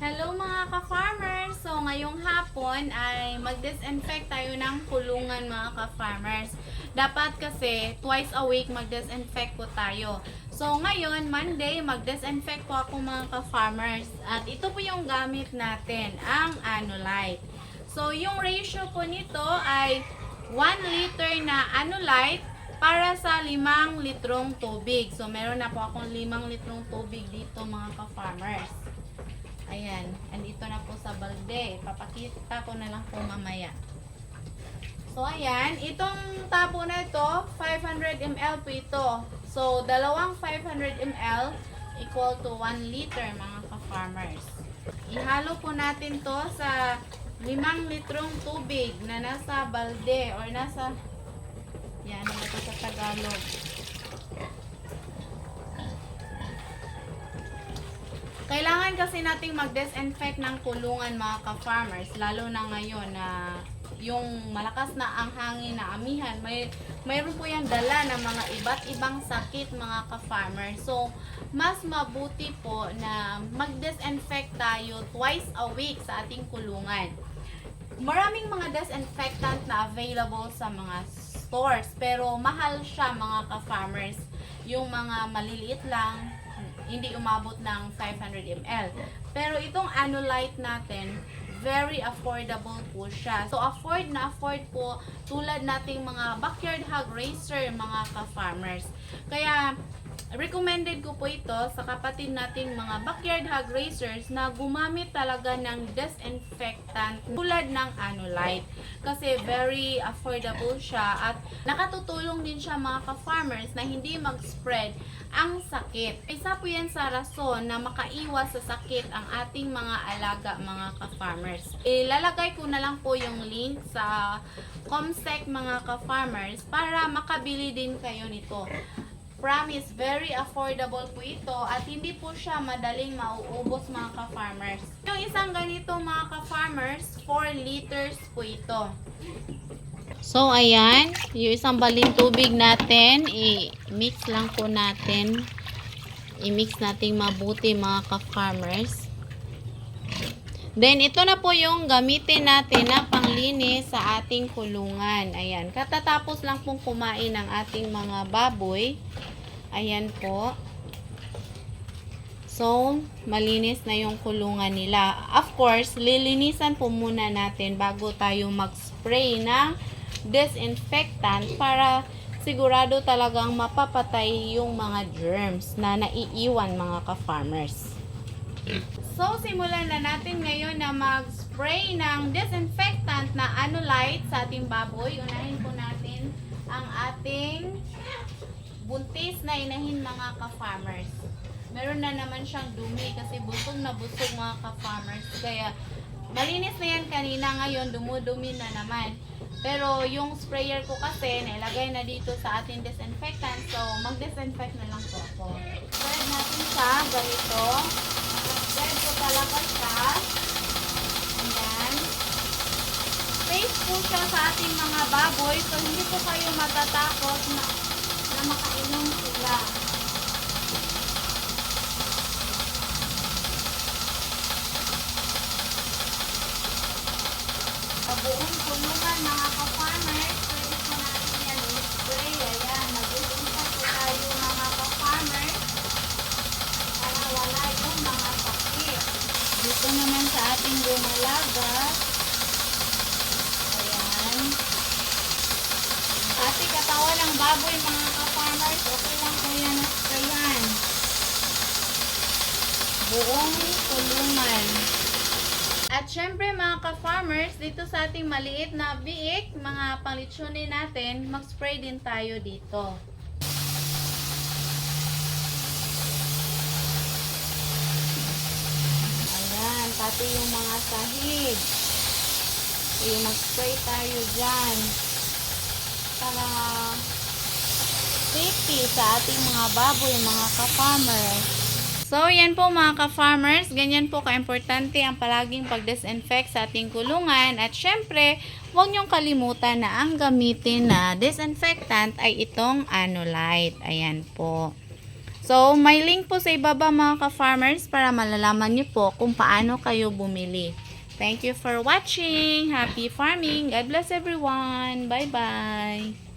Hello mga ka-farmers! So ngayong hapon ay mag-disinfect tayo ng kulungan mga ka-farmers. Dapat kasi twice a week mag-disinfect po tayo. So ngayon, Monday, mag-disinfect po ako mga ka-farmers. At ito po yung gamit natin, ang Anulite. So yung ratio po nito ay 1 liter na Anulite para sa 5 litrong tubig. So meron na po akong 5 litrong tubig dito mga ka-farmers. Ayan, andito na po sa balde. Papakita ko na lang po mamaya. So, ayan. Itong tabo na ito, 500 ml po ito. So, dalawang 500 ml equal to 1 liter mga ka-farmers. Ihalo po natin to sa 5 litrong tubig na nasa balde or nasa yan, ito sa Tagalog? Kailangan kasi nating mag-disinfect ng kulungan mga ka-farmers, lalo na ngayon na yung malakas na ang hangin na amihan, may mayroon po yung dala ng mga iba't ibang sakit mga ka-farmers. So, mas mabuti po na mag-disinfect tayo twice a week sa ating kulungan. Maraming mga disinfectant na available sa mga stores, pero mahal siya mga ka-farmers. Yung mga maliliit lang, hindi umabot ng 500 ml. Pero itong Anulite natin, very affordable po siya. So, afford na afford po tulad nating mga backyard hog racer, mga ka-farmers. Kaya, recommended ko po ito sa kapatid nating mga backyard hog racers na gumamit talaga ng disinfectant tulad ng Anulite. Kasi very affordable siya at nakatutulong din siya mga ka-farmers na hindi mag-spread ang sakit. Isa po yan sa rason na makaiwas sa sakit ang ating mga alaga mga ka-farmers. Ilalagay ko na lang po yung link sa Comsec mga ka-farmers para makabili din kayo nito. Promise, very affordable po ito at hindi po siya madaling mauubos mga ka-farmers. Yung isang ganito mga ka-farmers, 4 liters po ito. So, ayan. Yung isang baling tubig natin, i-mix lang po natin. I-mix natin mabuti mga ka-farmers. Then, ito na po yung gamitin natin na panglinis sa ating kulungan. Ayan. Katatapos lang pong kumain ng ating mga baboy. Ayan po. So, malinis na yung kulungan nila. Of course, lilinisan po muna natin bago tayo mag-spray ng disinfectant para sigurado talagang mapapatay yung mga germs na naiiwan mga ka-farmers. So, simulan na natin ngayon na mag-spray ng disinfectant na Anulite sa ating baboy. Unahin po natin ang ating buntis na inahin mga ka-farmers. Meron na naman siyang dumi kasi busog na busog mga ka-farmers. Kaya, malinis na yan kanina ngayon, dumudumi na naman. Pero yung sprayer ko kasi, nailagay na dito sa ating disinfectant. So, mag-disinfect na lang po ako. Spread natin siya, ganito. Spread ko talaga siya. Ayan. Safe po siya sa ating mga baboy. So, hindi po kayo matatakot na, na makainom sila. Sa buong kulungan mga ka-farmers, pwede po natin yan i-spray. Ayan, mag-iingat po tayo mga ka-farmers para wala yung mga sakit. Dito naman sa ating dumalaga, ayan, ating katawan ng baboy mga ka-farmers, okay lang yan na sprayan. Buong kulungan. At syempre mga ka-farmers, dito sa ating maliit na biik, mga panglitsunin natin, mag-spray din tayo dito. Ayan, pati yung mga sahig. Okay, mag-spray tayo dyan. Para safety sa ating mga baboy, mga ka-farmers. So, yan po mga ka-farmers. Ganyan po ka-importante ang palaging pag-disinfect sa ating kulungan. At syempre, huwag niyong kalimutan na ang gamitin na disinfectant ay itong Anulite. Ayan po. So, may link po sa ibaba mga ka-farmers para malalaman niyo po kung paano kayo bumili. Thank you for watching. Happy farming. God bless everyone. Bye-bye.